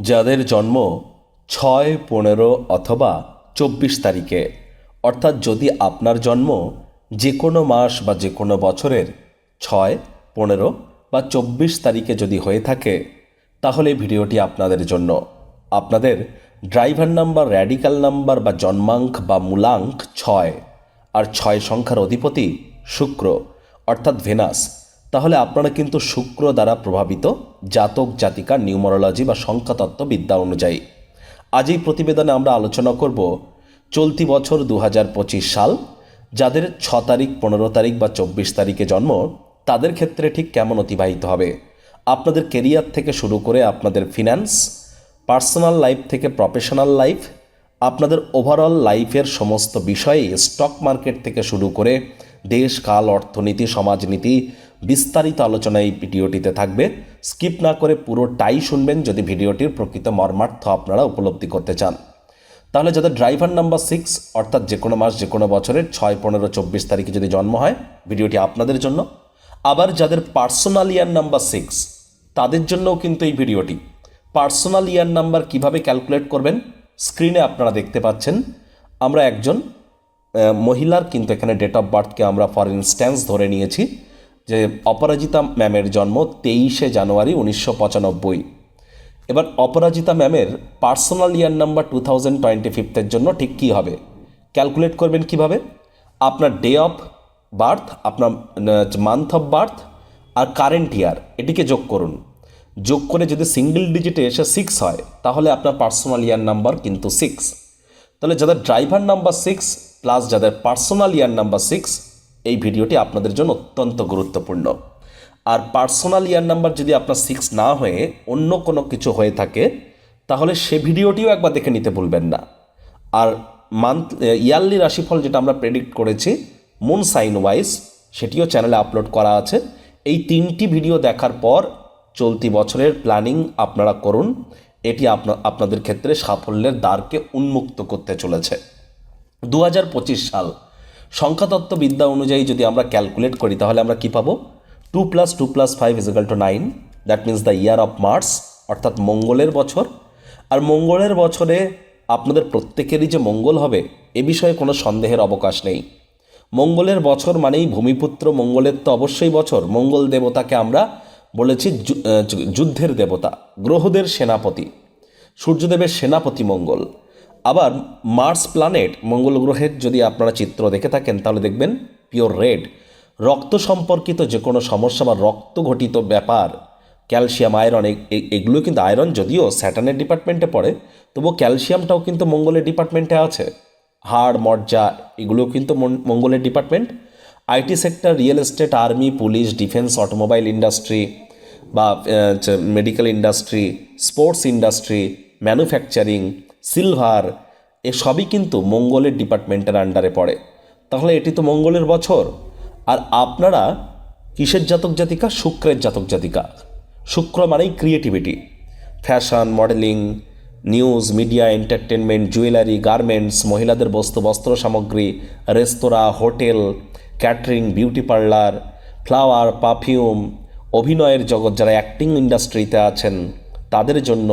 যাদের জন্ম ছয়, পনেরো অথবা চব্বিশ তারিখে। অর্থাৎ যদি আপনার জন্ম যে কোনো মাস বা যে কোনো বছরের ছয়, পনেরো বা চব্বিশ তারিখে যদি হয়ে থাকে, তাহলে ভিডিওটি আপনাদের জন্য। আপনাদের ড্রাইভার নাম্বার, র্যাডিক্যাল নাম্বার বা জন্মাঙ্ক বা মূলাঙ্ক ছয়। আর ছয় সংখ্যার অধিপতি শুক্র, অর্থাৎ ভেনাস। তাহলে আপনারা কিন্তু শুক্র দ্বারা প্রভাবিত জাতক, জাতিকা, নিউমোরোলজি বা সংখ্যাতত্ত্ব বিদ্যা অনুযায়ী। আজ এই প্রতিবেদনে আমরা আলোচনা করব চলতি বছর দু হাজার পঁচিশ সাল, যাদের ছ তারিখ, পনেরো তারিখ বা চব্বিশ তারিখে জন্ম, তাদের ক্ষেত্রে ঠিক কেমন অতিবাহিত হবে? আপনাদের কেরিয়ার থেকে শুরু করে আপনাদের ফিন্যান্স পার্সোনাল লাইফ থেকে প্রফেশনাল লাইফ, আপনাদের ওভারঅল লাইফের সমস্ত বিষয়ে স্টক মার্কেট থেকে শুরু করে দেশ, কাল, অর্থনীতি, সমাজনীতি বিস্তারিত আলোচনা এই ভিডিওটিতে থাকবে। স্কিপ না করে পুরোটাই শুনবেন যদি ভিডিওটির প্রকৃত মর্মার্থ আপনারা উপলব্ধি করতে চান। তাহলে যাদের ড্রাইভার নাম্বার সিক্স অর্থাৎ যে কোনো মাস যে কোনো বছরের ছয়, পনেরো, চব্বিশ তারিখে যদি জন্ম হয়, ভিডিওটি আপনাদের জন্য। আবার যাদের পার্সোনাল ইয়ার নাম্বার সিক্স তাদের জন্যও কিন্তু এই ভিডিওটি। পার্সোনাল ইয়ার নাম্বার কীভাবে ক্যালকুলেট করবেন স্ক্রিনে আপনারা দেখতে পাচ্ছেন। আমরা একজন মহিলার কিন্তু এখানে ডেট অফ বার্থকে আমরা ফর ইনস্ট্যান্স ধরে নিয়েছি। যে অপরাজিতা ম্যামের জন্ম তেইশে জানুয়ারি উনিশশো পঁচানব্বই। এবার অপরাজিতা ম্যামের personal year number two thousand twenty ফিফথের জন্য ঠিক কী হবে? ক্যালকুলেট করবেন কীভাবে? আপনার ডে অফ বার্থ, আপনার মান্থ অফ বার্থ আর কারেন্ট ইয়ার, এটিকে যোগ করুন। যোগ করে যদি সিঙ্গেল ডিজিটে এসে সিক্স হয়, তাহলে আপনার পার্সোনাল ইয়ার নাম্বার কিন্তু সিক্স তাহলে যাদের ড্রাইভার নাম্বার সিক্স প্লাস যাদের পার্সোনাল ইয়ার নাম্বার সিক্স ভিডিওটি আপনাদের জন্য অত্যন্ত গুরুত্বপূর্ণ। আর পার্সোনাল ইয়ার নাম্বার যদি আপনার সিক্স না হয়ে অন্য কোনো কিছু হয়ে থাকে, তাহলে সে ভিডিওটিও একবার দেখে নিতে ভুলবেন না। আর মান্থ ইয়ারলি রাশিফল যেটা আমরা প্রেডিক্ট করেছি মুন সাইন ওয়াইজ সেটিও চ্যানেলে আপলোড করা আছে। এই তিনটি ভিডিও দেখার পর চলতি বছরের প্ল্যানিং আপনারা করুন। এটি আপনা, আপনাদের ক্ষেত্রে সাফল্যের দ্বারকে উন্মুক্ত করতে চলেছে। দু হাজার পঁচিশ সাল সংখ্যাতত্ত্ব বিদ্যা অনুযায়ী যদি আমরা ক্যালকুলেট করি, তাহলে আমরা কী পাবো? Two plus two plus five equal to nine that means the year of Mars অর্থাৎ মঙ্গলের বছর। আর মঙ্গলের বছরে আপনাদের প্রত্যেকেরই যে মঙ্গল হবে, এ বিষয়ে কোনো সন্দেহের অবকাশ নেই। মঙ্গলের বছর মানেই ভূমিপুত্র, মঙ্গলের তো অবশ্যই বছর। মঙ্গল দেবতাকে আমরা বলেছি যুদ্ধের দেবতা, গ্রহদের সেনাপতি। সূর্যদেবের সেনাপতি মঙ্গল। আবার মার্স প্ল্যানেট মঙ্গল গ্রহের যদি আপনারা চিত্র দেখে থাকেন, তাহলে দেখবেন পিওর রেড রক্ত সম্পর্কিত যে কোনো সমস্যা বা রক্ত ঘটিত ব্যাপার ক্যালসিয়াম আয়রন এগুলো কিন্তু আয়রন যদিও স্যাটানের ডিপার্টমেন্টে পড়ে, তবুও ক্যালসিয়ামটাও কিন্তু মঙ্গলের ডিপার্টমেন্টে আছে। হাড়, মজ্জা এগুলো কিন্তু মঙ্গলের department IT sector real estate army police defence automobile industry বা medical industry sports industry manufacturing silver এসবই কিন্তু মঙ্গলের ডিপার্টমেন্টের আন্ডারে পড়ে। তাহলে এটি তো মঙ্গলের বছর। আর আপনারা কিসের জাতক জাতিকা? শুক্রের জাতক জাতিকা। শুক্র মানেই creativity fashion modelling news media entertainment jewellery garments মহিলাদের বস্তু, বস্ত্র সামগ্রী রেস্তোরাঁ hotel catering beauty parlour flower perfume অভিনয়ের জগৎ, যারা অ্যাক্টিং ইন্ডাস্ট্রিতে আছেন তাদের জন্য,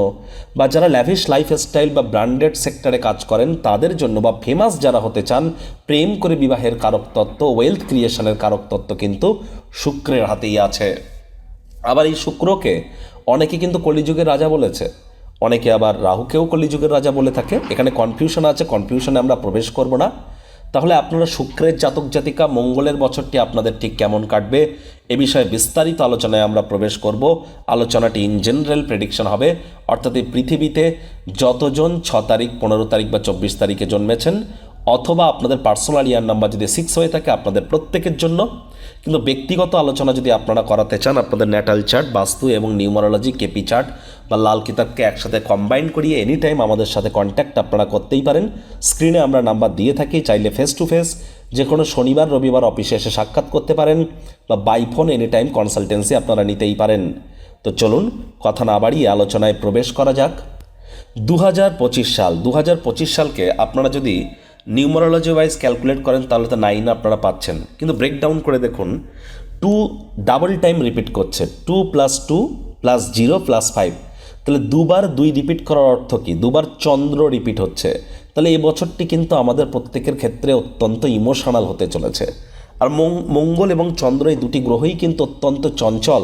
বা যারা ল্যাভিশ লাইফস্টাইল বা ব্র্যান্ডেড সেক্টরে কাজ করেন, তাদের জন্য, বা ফেমাস যারা হতে চান, প্রেম করে বিবাহের কারক তত্ত্ব ওয়েলথ ক্রিয়েশনের কারক তত্ত্ব কিন্তু শুক্রের হাতেই আছে। আবার এই শুক্রকে অনেকে কিন্তু কলিযুগের রাজা বলেছে। অনেকে আবার রাহুকেও কলিযুগের রাজা বলে থাকে। এখানে কনফিউশন আছে কনফিউশনে আমরা প্রবেশ করব না। তাহলে আপনারা শুক্রের জাতক জাতিকা মঙ্গলের বছরটি আপনাদের ঠিক কেমন কাটবে? এ বিষয়ে বিস্তারিত আলোচনায় আমরা প্রবেশ করব। আলোচনাটি ইন জেনারেল প্রেডিকশন হবে। অর্থাৎ এই পৃথিবীতে যতজন ছ তারিখ, পনেরো তারিখ বা চব্বিশ তারিখে জন্মেছেন অথবা আপনাদের পার্সোনাল ইয়ার নাম্বার যদি সিক্স হয়ে থাকে আপনাদের প্রত্যেকের জন্য। কিন্তু ব্যক্তিগত আলোচনা যদি আপনারা করাতে চান, আপনাদের ন্যাটাল চার্ট বাস্তু এবং নিউমারোলজি কেপি চার্ট বা লাল কিতাবকে একসাথে কম্বাইন করিয়ে এনি টাইম আমাদের সাথে কন্ট্যাক্ট আপনারা করতেই পারেন। স্ক্রিনে আমরা নাম্বার দিয়ে থাকি, চাইলে ফেস টু ফেস যে কোনো শনিবার, রবিবার অফিসে এসে সাক্ষাৎ করতে পারেন বা by phone any time consultancy আপনারা নিতেই পারেন। তো চলুন, কথা না বাড়িয়ে আলোচনায় প্রবেশ করা যাক। দু হাজার পঁচিশ সাল দু হাজার পঁচিশ সালকে আপনারা যদি নিউমারোলজি ওয়াইজ ক্যালকুলেট করেন, তাহলে তো নাইন আপনারা পাচ্ছেন। কিন্তু ব্রেকডাউন করে দেখুন টু ডাবল টাইম রিপিট করছে two plus two plus zero plus five তাহলে দুবার দুই রিপিট করার অর্থ কি? দুবার চন্দ্র রিপিট হচ্ছে। তাহলে এই বছরটি কিন্তু আমাদের প্রত্যেকের ক্ষেত্রে অত্যন্ত ইমোশনাল হতে চলেছে। আর মঙ্গল এবং চন্দ্র এই দুটি গ্রহই কিন্তু অত্যন্ত চঞ্চল।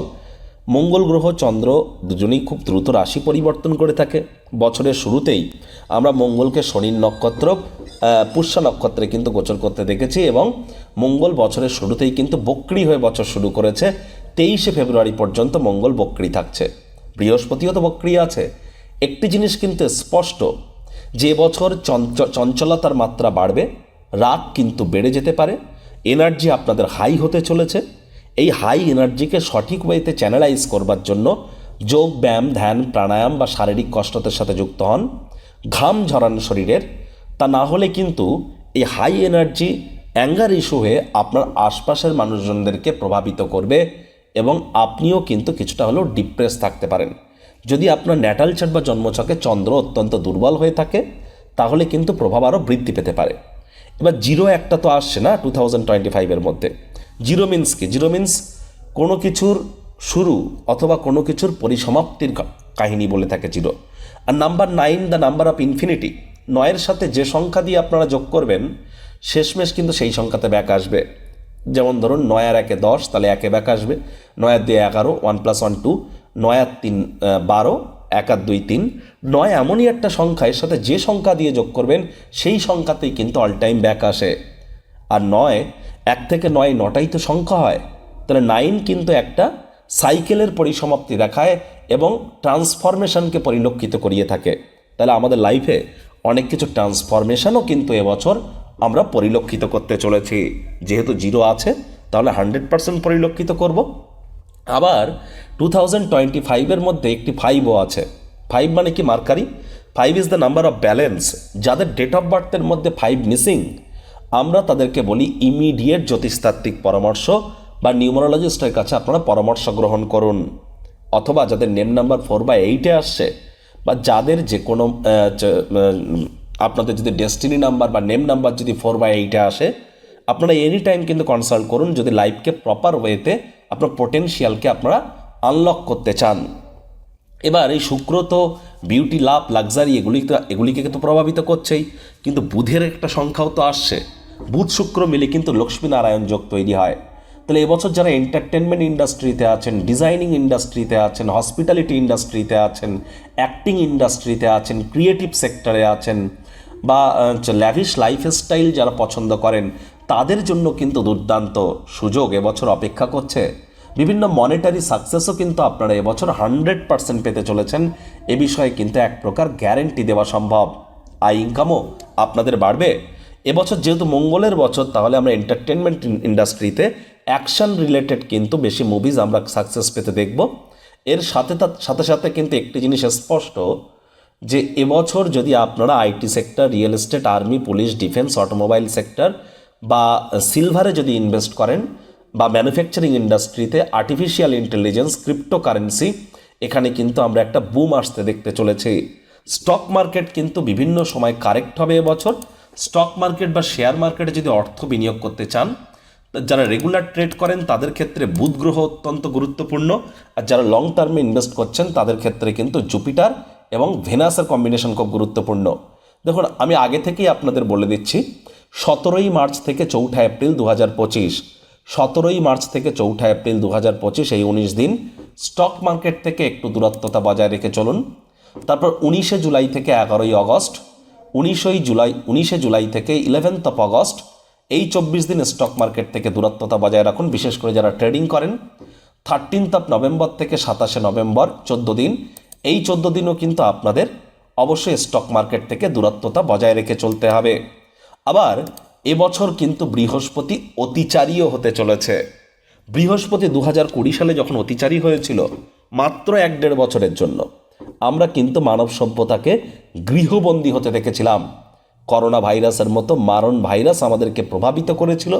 মঙ্গল গ্রহ চন্দ্র দুজনেই খুব দ্রুত রাশি পরিবর্তন করে থাকে। বছরের শুরুতেই আমরা মঙ্গলকে শনির নক্ষত্র পুষ্যা নক্ষত্রে কিন্তু গোচর করতে দেখেছি এবং মঙ্গল বছরের শুরুতেই কিন্তু বক্রি হয়ে বছর শুরু করেছে। তেইশে ফেব্রুয়ারি পর্যন্ত মঙ্গল বক্রি থাকছে। বৃহস্পতিও তো বক্রি আছে। একটি জিনিস কিন্তু স্পষ্ট, যে বছর চঞ্চ- চঞ্চলতার মাত্রা বাড়বে রাগ কিন্তু বেড়ে যেতে পারে। এনার্জি আপনাদের হাই হতে চলেছে। এই হাই এনার্জিকে সঠিক ওয়েতে চ্যানেলাইজ করবার জন্য যোগ, ব্যায়াম, ধ্যান, প্রাণায়াম বা শারীরিক কষ্টতের সাথে যুক্ত হন। ঘাম ঝরান শরীরের। তা না হলে কিন্তু এই হাই এনার্জি অ্যাঙ্গার ইস্যু হয়ে আপনার আশপাশের মানুষজনদেরকে প্রভাবিত করবে এবং আপনিও কিন্তু কিছুটা হলেও ডিপ্রেস থাকতে পারেন। যদি আপনার ন্যাটাল চার্ট বা জন্মছকে চন্দ্র অত্যন্ত দুর্বল হয়ে থাকে, তাহলে কিন্তু প্রভাব আরও বৃদ্ধি পেতে পারে। এবার জিরো একটা তো আসছে না টু থাউজেন্ড টোয়েন্টি ফাইভের মধ্যে। জিরো মিন্স জিরো মিন্স কোনো কিছুর শুরু অথবা কোনো কিছুর পরিসমাপ্তির কাহিনী বলে থাকে zero. R number nine the number of infinity, নয়ের সাথে যে সংখ্যা দিয়ে আপনারা যোগ করবেন, শেষমেশ কিন্তু সেই সংখ্যাতে ব্যাক আসবে। যেমন ধরুন, নয় আর একে দশ, তাহলে একে ব্যাক আসবে। নয় আর দুই এগারো, ওয়ান প্লাস ওয়ান টু, নয় আর তিন বারো, এক আর দুই তিন। নয় এমনই একটা সংখ্যা, এর সাথে যে সংখ্যা দিয়ে যোগ করবেন, সেই সংখ্যাতেই কিন্তু অল টাইম ব্যাক আসে। আর নয় এক থেকে নয় নটাই তো সংখ্যা হয়। তাহলে নাইন কিন্তু একটা সাইকেলের পরিসমাপ্তি দেখায় এবং ট্রান্সফরমেশনকে পরিলক্ষিত করিয়ে থাকে। তাহলে আমাদের লাইফে অনেক কিছু ট্রান্সফরমেশনও কিন্তু এবছর আমরা পরিলক্ষিত করতে চলেছি। যেহেতু জিরো আছে, তাহলে হান্ড্রেড পার্সেন্ট পরিলক্ষিত করব। আবার টু থাউজেন্ড টোয়েন্টি ফাইভের মধ্যে একটি ফাইভও আছে। ফাইভ মানে কি Mercury? Five is the number of balance যাদের ডেট অফ বার্থের মধ্যে ফাইভ মিসিং আমরা তাদেরকে বলি ইমিডিয়েট জ্যোতিষতাত্ত্বিক পরামর্শ বা নিউমারোলজিস্টের কাছে আপনারা পরামর্শ গ্রহণ করুন। অথবা যাদের নেম নাম্বার ফোর বা এইটে আসছে বা যাদের যে কোনো আপনাদের যদি ডেস্টিনি নাম্বার বা নেম নাম্বার যদি ফোর বা এইটে আসে, আপনারা এনি টাইম কিন্তু কনসাল্ট করুন যদি লাইফকে প্রপার ওয়েতে আপনার পোটেনশিয়ালকে আপনারা আনলক করতে চান। এবার এই শুক্র তো বিউটি লাভ লাক্সারি এগুলি তো এগুলিকে তো প্রভাবিত করছেই। কিন্তু বুধের একটা সংখ্যাও তো আসছে। বুধ, শুক্র মিলে কিন্তু লক্ষ্মীনারায়ণ যোগ তৈরি হয়। তাহলে এবছর যারা এন্টারটেনমেন্ট ইন্ডাস্ট্রিতে আছেন ডিজাইনিং ইন্ডাস্ট্রিতে আছেন হসপিটালিটি ইন্ডাস্ট্রিতে আছেন অ্যাক্টিং ইন্ডাস্ট্রিতে আছেন ক্রিয়েটিভ সেক্টরে আছেন, বা ল্যাভিশ লাইফস্টাইল যারা পছন্দ করেন, তাদের জন্য কিন্তু দুর্দান্ত সুযোগ এবছর অপেক্ষা করছে। বিভিন্ন মনিটারি সাকসেসও কিন্তু আপনারা এবছর হান্ড্রেড পার্সেন্ট পেতে চলেছেন। এ বিষয়ে কিন্তু এক প্রকার গ্যারেন্টি দেওয়া সম্ভব। আয় ইনকামও আপনাদের বাড়বে। এবছর যেহেতু মঙ্গলের বছর, তাহলে আমরা এন্টারটেনমেন্ট ইন্ডাস্ট্রিতে অ্যাকশন রিলেটেড কিন্তু বেশি মুভিজ আমরা সাকসেস পেতে দেখব। এর সাথে সাথে সাথে কিন্তু একটি জিনিস স্পষ্ট যে এবছর যদি আপনারা IT sector real estate army police defence automobile sector বা সিলভারে যদি ইনভেস্ট করেন বা ম্যানুফ্যাকচারিং ইন্ডাস্ট্রিতে আর্টিফিশিয়াল ইন্টেলিজেন্স ক্রিপ্টোকারেন্সি এখানে কিন্তু আমরা একটা বুম আসতে দেখতে চলেছি। স্টক মার্কেট কিন্তু বিভিন্ন সময় কারেক্ট হবে এবছর। স্টক মার্কেট বা শেয়ার মার্কেটে যদি অর্থ বিনিয়োগ করতে চান যারা রেগুলার ট্রেড করেন, তাদের ক্ষেত্রে বুধ গ্রহ অত্যন্ত গুরুত্বপূর্ণ। আর যারা লং টার্মে ইনভেস্ট করছেন, তাদের ক্ষেত্রে কিন্তু জুপিটার এবং ভেনাসের কম্বিনেশন খুব গুরুত্বপূর্ণ। দেখুন, আমি আগে থেকেই আপনাদের বলে দিচ্ছি, সতেরোই মার্চ থেকে চৌঠা এপ্রিল দু হাজার পঁচিশ। সতেরোই মার্চ থেকে চৌঠা এপ্রিল দু হাজার পঁচিশ, এই উনিশ দিন, স্টক মার্কেট থেকে একটু দূরত্বতা বজায় রেখে চলুন। তারপর উনিশে জুলাই থেকে এগারোই আগস্ট উনিশই জুলাই, উনিশে জুলাই থেকে ইলেভেন্থ অফ আগস্ট এই চব্বিশ দিন স্টক মার্কেট থেকে দূরত্বতা বজায় রাখুন, বিশেষ করে যারা ট্রেডিং করেন। থার্টিনথ অফ নভেম্বর থেকে সাতাশে নভেম্বর চোদ্দ দিন। এই চোদ্দ দিনও কিন্তু আপনাদের অবশ্যই স্টক মার্কেট থেকে দূরত্বতা বজায় রেখে চলতে হবে। আবার এবছর কিন্তু বৃহস্পতি অতিচারীও হতে চলেছে। বৃহস্পতি দু হাজার কুড়ি সালে যখন অতিচারী হয়েছিল, মাত্র এক দেড় বছরের জন্য। আমরা কিন্তু মানব সভ্যতাকে গৃহবন্দী হতে দেখেছিলাম। করোনা ভাইরাসের মতো মারণ ভাইরাস আমাদেরকে প্রভাবিত করেছিল।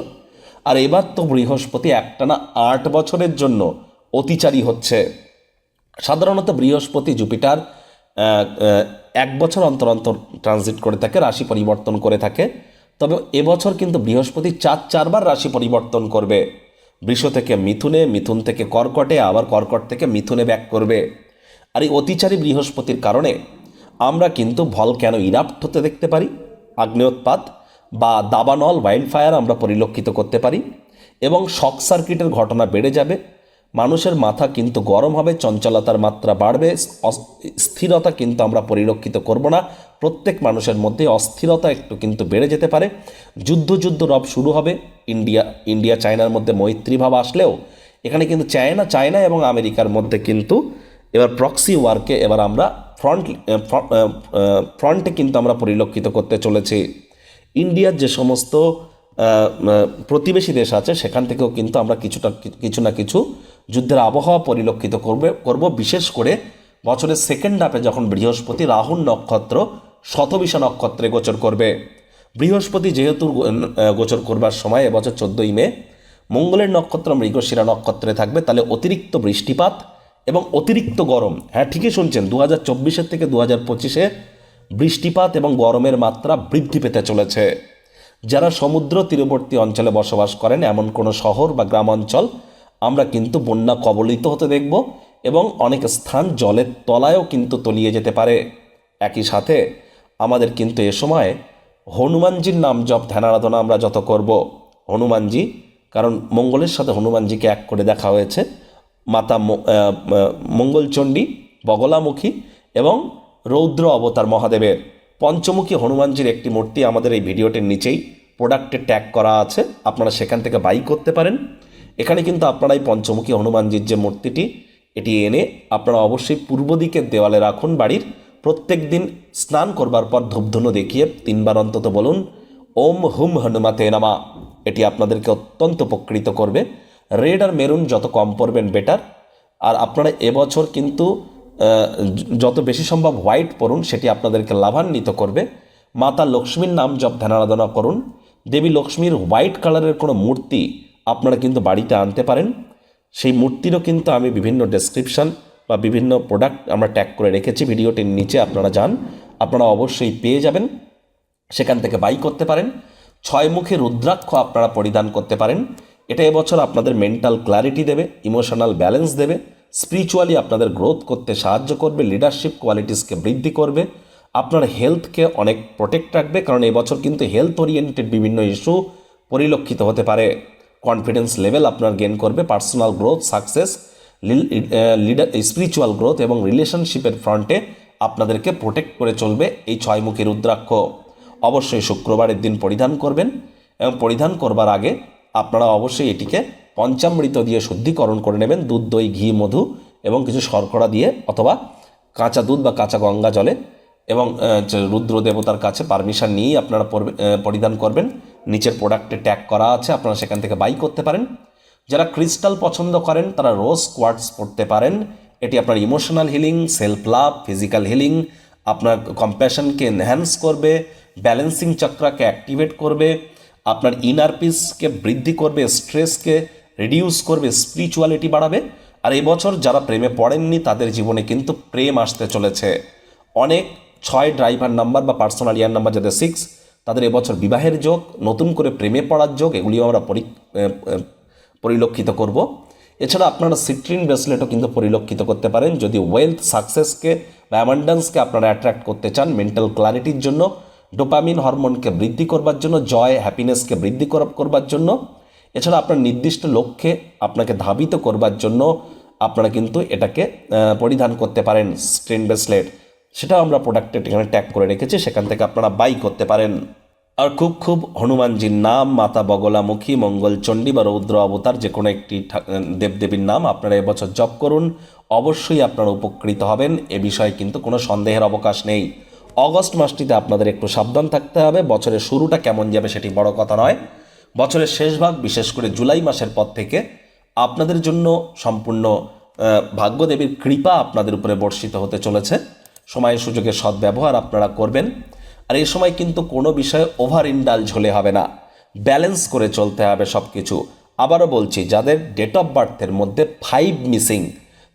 আর এবার তো বৃহস্পতি একটানা আট বছরের জন্য অতিচারী হচ্ছে। সাধারণত বৃহস্পতি জুপিটার এক বছর অন্তর অন্তর ট্রানজিট করে থাকে, রাশি পরিবর্তন করে থাকে। তবে এবছর কিন্তু বৃহস্পতি চার, চারবার রাশি পরিবর্তন করবে। বৃষ থেকে মিথুনে, মিথুন থেকে কর্কটে, আবার কর্কট থেকে মিথুনে ব্যাক করবে। আর এই অতিচারী বৃহস্পতির কারণে আমরা কিন্তু ভলক্যানো ইরাপ্ট হতে দেখতে পারি? আগ্নেয়োৎপাত বা দাবানল ওয়াইল্ড ফায়ার আমরা পরিলক্ষিত করতে পারি এবং শক সার্কিটের ঘটনা বেড়ে যাবে। মানুষের মাথা কিন্তু গরম হবে, চঞ্চলতার মাত্রা বাড়বে স্থিরতা কিন্তু আমরা পরিলক্ষিত করব না। প্রত্যেক মানুষের মধ্যে অস্থিরতা একটু কিন্তু বেড়ে যেতে পারে। যুদ্ধ যুদ্ধ রব শুরু হবে। ইন্ডিয়া ইন্ডিয়া চায়নার মধ্যে মৈত্রীভাব আসলেও এখানে কিন্তু চায়না চায়না এবং আমেরিকার মধ্যে কিন্তু এবার প্রক্সি ওয়ার্কে এবার আমরা ফ্রন্ট ফ্রন্টে কিন্তু আমরা পরিলক্ষিত করতে চলেছি। ইন্ডিয়ার যে সমস্ত প্রতিবেশী দেশ আছে, সেখান থেকেও কিন্তু আমরা কিছুটা, কিছু না কিছু যুদ্ধের আবহাওয়া পরিলক্ষিত করবে, করব। বিশেষ করে বছরের সেকেন্ড হাফে যখন বৃহস্পতি, রাহুল নক্ষত্র শতবিশা নক্ষত্রে গোচর করবে। বৃহস্পতি যেহেতু গোচর করবার সময়, এবছর চোদ্দোই মে, মঙ্গলের নক্ষত্র, মৃগশিরা নক্ষত্রে থাকবে। তাহলে অতিরিক্ত বৃষ্টিপাত এবং অতিরিক্ত গরম। হ্যাঁ ঠিকই শুনছেন দু হাজার চব্বিশের থেকে দু হাজার পঁচিশে বৃষ্টিপাত এবং গরমের মাত্রা বৃদ্ধি পেতে চলেছে। যারা সমুদ্র তীরবর্তী অঞ্চলে বসবাস করেন, এমন কোনো শহর বা গ্রাম অঞ্চল আমরা কিন্তু বন্যা কবলিত হতে দেখব এবং অনেক স্থান জলের তলায়ও কিন্তু তলিয়ে যেতে পারে। একই সাথে আমাদের কিন্তু এ সময় হনুমানজির নাম জপ, ধ্যান আরাধনা আমরা যত করব। হনুমানজি, কারণ মঙ্গলের সাথে হনুমানজিকে এক করে দেখা হয়েছে। মাতা মঙ্গলচণ্ডী, বগলামুখী এবং রৌদ্র অবতার মহাদেবের পঞ্চমুখী হনুমানজির একটি মূর্তি আমাদের এই ভিডিওটির নিচেই প্রোডাক্টে ট্যাগ করা আছে। আপনারা সেখান থেকে বাই করতে পারেন। এখানে কিন্তু আপনারা এই পঞ্চমুখী হনুমানজির যে মূর্তিটি, এটি এনে আপনারা অবশ্যই পূর্ব দিকের দেওয়ালে রাখুন বাড়ির। প্রত্যেক দিন স্নান করবার পর ধূপধুনো দেখিয়ে তিনবার অন্তত বলুন, ওম হুম হনুমাতে নামা। এটি আপনাদেরকে অত্যন্ত উপকৃত করবে। রেড আর মেরুন যত কম পরবেন বেটার আর আপনারা এবছর কিন্তু যত বেশি সম্ভব হোয়াইট পরুন, সেটি আপনাদেরকে লাভান্বিত করবে। মাতা লক্ষ্মীর নাম জপ ধ্যান আরাধনা করুন। দেবী লক্ষ্মীর হোয়াইট কালারের কোনো মূর্তি আপনারা কিন্তু বাড়িতে আনতে পারেন। সেই মূর্তিরও কিন্তু আমি বিভিন্ন ডেসক্রিপশন বা বিভিন্ন প্রোডাক্ট আমরা ট্যাগ করে রেখেছি, ভিডিওটির নিচে আপনারা যান। আপনারা অবশ্যই পেয়ে যাবেন। সেখান থেকে বাই করতে পারেন। ছয় মুখে রুদ্রাক্ষ আপনারা পরিধান করতে পারেন। এটা এবছর আপনাদের মেন্টাল ক্ল্যারিটি দেবে ইমোশনাল ব্যালেন্স দেবে স্পিরিচুয়ালি আপনাদের গ্রোথ করতে সাহায্য করবে লিডারশিপ কোয়ালিটিসকে বৃদ্ধি করবে, আপনার হেলথকে অনেক প্রোটেক্ট রাখবে, কারণ এবছর কিন্তু হেলথ ওরিয়েন্টেড বিভিন্ন ইস্যু পরিলক্ষিত হতে পারে। কনফিডেন্স লেভেল আপনার গেন করবে personal growth success leader spiritual growth এবং রিলেশনশিপের ফ্রন্টে আপনাদেরকে প্রোটেক্ট করে চলবে এই ছয়মুখী রুদ্রাক্ষ। অবশ্যই শুক্রবারের দিন পরিধান করবেন এবং পরিধান করবার আগে আপনারা অবশ্যই এটিকে পঞ্চামৃত দিয়ে শুদ্ধিকরণ করে নেবেন, দুধ, দই, ঘি, মধু এবং কিছু শর্করা দিয়ে অথবা কাঁচা দুধ বা কাঁচা গঙ্গা জলে এবং রুদ্র দেবতার কাছে পারমিশন নিয়েই আপনারা পরিধান করবেন। নিচের প্রোডাক্টে ট্যাগ করা আছে, আপনারা সেখান থেকে বাই করতে পারেন। যারা ক্রিস্টাল পছন্দ করেন, তারা রোজ কোয়ার্টস পড়তে পারেন। এটি আপনার emotional healing, self love, physical healing, আপনার কম্প্যাশনকে এনহ্যান্স করবে, ব্যালেন্সিং চক্রাকে অ্যাক্টিভেট করবে আপনার ইনার পিসকে বৃদ্ধি করবে স্ট্রেসকে রিডিউস করবে স্পিরিচুয়ালিটি বাড়াবে। আর এবছর যারা প্রেমে পড়েননি, তাদের জীবনে কিন্তু প্রেম আসতে চলেছে। অনেক ছয় ড্রাইভার নাম্বার বা পার্সোনাল ইয়ার নাম্বার যাদের সিক্স তাদের এবছর বিবাহের যোগ, নতুন করে প্রেমে পড়ার যোগ, এগুলিও আমরা পরিলক্ষিত করব। এছাড়া আপনারা সিট্রিন ব্রেসলেটও কিন্তু পরিলক্ষিত করতে পারেন। যদি ওয়েলথ সাকসেসকে বা অ্যামান্ডান্সকে আপনারা অ্যাট্রাক্ট করতে চান মেন্টাল ক্লারিটির জন্য ডোপামিন হরমোনকে বৃদ্ধি করবার জন্য, জয়, হ্যাপিনেসকে বৃদ্ধি করবার জন্য, এছাড়া আপনার নির্দিষ্ট লক্ষ্যে আপনাকে ধাবিত করবার জন্য আপনারা কিন্তু এটাকে পরিধান করতে পারেন স্ট্রিন ব্রেসলেট। সেটাও আমরা প্রোডাক্টে এখানে ট্যাগ করে রেখেছি, সেখান থেকে আপনারা বাই করতে পারেন। আর খুব খুব হনুমানজির নাম, মাতা বগলামুখী মঙ্গলচণ্ডী বা রৌদ্র অবতার যে কোনো একটি দেবদেবীর নাম আপনারা এবছর জপ করুন। অবশ্যই আপনারা উপকৃত হবেন, এ বিষয়ে কিন্তু কোনো সন্দেহের অবকাশ নেই। অগস্ট মাসটিতে আপনাদের একটু সাবধান থাকতে হবে। বছরের শুরুটা কেমন যাবে সেটি বড় কথা নয়। বছরের শেষ ভাগ, বিশেষ করে জুলাই মাসের পর থেকে আপনাদের জন্য সম্পূর্ণ ভাগ্যদেবীর কৃপা আপনাদের উপরে বর্ষিত হতে চলেছে। সময় সুযোগের সদ্ব্যবহার আপনারা করবেন। আর এই সময় কিন্তু কোনো বিষয়ে ওভার ইন্ডালজ হলে হবে না। ব্যালেন্স করে চলতে হবে সব কিছু আবারও বলছি, যাদের ডেট অফ বার্থের মধ্যে ফাইভ মিসিং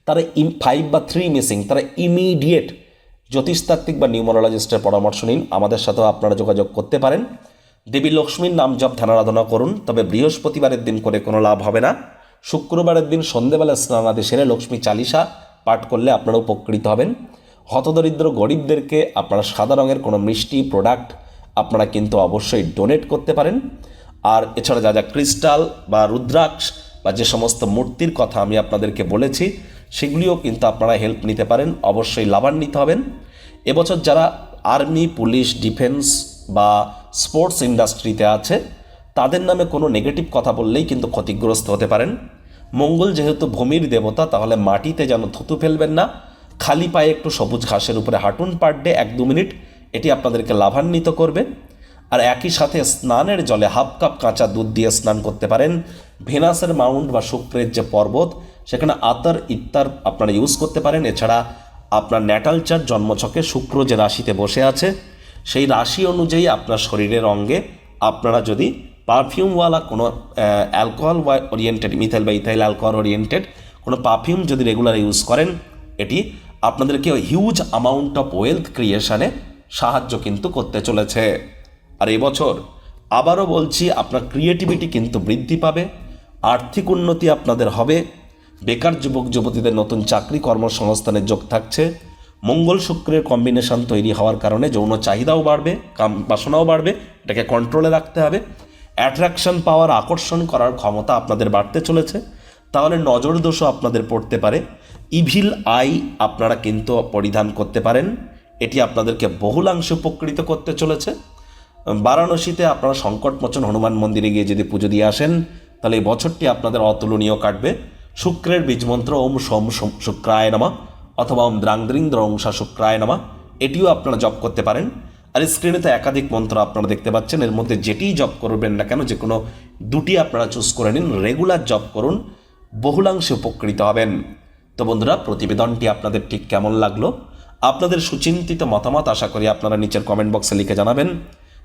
তারা ফাইভ বা থ্রি মিসিং তারা ইমিডিয়েট জ্যোতিষতাত্ত্বিক বা নিউমোরোলজিস্টের পরামর্শ নিন। আমাদের সাথেও আপনারা যোগাযোগ করতে পারেন। দেবী লক্ষ্মীর নাম জপ ধ্যানারাধনা করুন, তবে বৃহস্পতিবারের দিন করে কোনো লাভ হবে না। শুক্রবারের দিন সন্ধেবেলা স্নানাদি সেরে লক্ষ্মী চালিসা পাঠ করলে আপনারা উপকৃত হবেন। হতদরিদ্র গরিবদেরকে আপনারা সাদা রঙের কোনো মিষ্টি প্রোডাক্ট আপনারা কিন্তু অবশ্যই ডোনেট করতে পারেন। আর এছাড়া যা যা ক্রিস্টাল বা রুদ্রাক্ষ বা যে সমস্ত মূর্তির কথা আমি আপনাদেরকে বলেছি সেগুলিও কিন্তু আপনারা হেল্প নিতে পারেন, অবশ্যই লাভান্বিত হবেন। এবছর যারা আর্মি পুলিশ ডিফেন্স বা স্পোর্টস ইন্ডাস্ট্রিতে আছে, তাদের নামে কোনো নেগেটিভ কথা বললেই কিন্তু ক্ষতিগ্রস্ত হতে পারেন। মঙ্গল যেহেতু ভূমির দেবতা, তাহলে মাটিতে যেন থুতু ফেলবেন না, খালি পায়ে একটু সবুজ ঘাসের উপরে হাঁটুন পার ডে এক দু মিনিট, এটি আপনাদেরকে লাভান্বিত করবে। আর একই সাথে স্নানের জলে হাফ কাপ কাঁচা দুধ দিয়ে স্নান করতে পারেন। ভেনাসের মাউন্ট বা শুক্রের যে পর্বত সেখানে আতর ইত্তার আপনারা ইউজ করতে পারেন। এছাড়া আপনার ন্যাটাল চার্ট জন্মছকে শুক্র যে রাশিতে বসে আছে, সেই রাশি অনুযায়ী আপনার শরীরের অঙ্গে আপনারা যদি পারফিউমওয়ালা কোনো অ্যালকোহল বা ওরিয়েন্টেড মিথাইল বা ইথাইল অ্যালকোহল ওরিয়েন্টেড কোনো পারফিউম যদি রেগুলার ইউজ করেন, এটি আপনাদেরকে হিউজ অ্যামাউন্ট অফ ওয়েলথ ক্রিয়েশনে সাহায্য কিন্তু করতে চলেছে। আর এবছর আবারও বলছি, আপনার ক্রিয়েটিভিটি কিন্তু বৃদ্ধি পাবে, আর্থিক উন্নতি আপনাদের হবে বেকার যুবক, যুবতীদের নতুন চাকরি কর্মসংস্থানের যোগ থাকছে। মঙ্গল শুক্রের কম্বিনেশন তৈরি হওয়ার কারণে যৌন চাহিদাও বাড়বে, কাম বাসনাও বাড়বে, এটাকে কন্ট্রোলে রাখতে হবে। অ্যাট্রাকশন পাওয়ার আকর্ষণ করার ক্ষমতা আপনাদের বাড়তে চলেছে। তাহলে নজর দোষও আপনাদের পড়তে পারে। ইভিল আই আপনারা কিন্তু পরিধান করতে পারেন। এটি আপনাদেরকে বহুলাংশে উপকৃত করতে চলেছে। বারাণসীতে আপনারা সংকটমোচন হনুমান মন্দিরে গিয়ে যদি পুজো দিয়ে আসেন, তাহলে এই বছরটি আপনাদের অতুলনীয় কাটবে। শুক্রের বীজমন্ত্র ওম সোম শুক্রায় নামা অথবা ওম দ্রাংদ্রিং দ্রংসা শুক্রায় নামা। এটিও আপনারা জপ করতে পারেন। আর স্ক্রিনে তো একাধিক মন্ত্র আপনারা দেখতে পাচ্ছেন। এর মধ্যে যেটিই জপ করবেন না কেন, যে কোনো দুটি আপনারা চুজ করে নিন। রেগুলার জপ করুন। বহুলাংশে উপকৃত হবেন। তো বন্ধুরা, প্রতিবেদনটি আপনাদের ঠিক কেমন লাগল? আপনাদের সুচিন্তিত মতামত আশা করি আপনারা নিচের কমেন্ট বক্সে লিখে জানাবেন।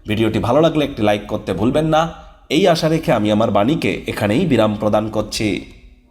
ভিডিওটি ভালো লাগলে একটি লাইক করতে ভুলবেন না। এই আশা রেখে আমি আমার বাণীকে এখানেই বিরাম প্রদান করছি।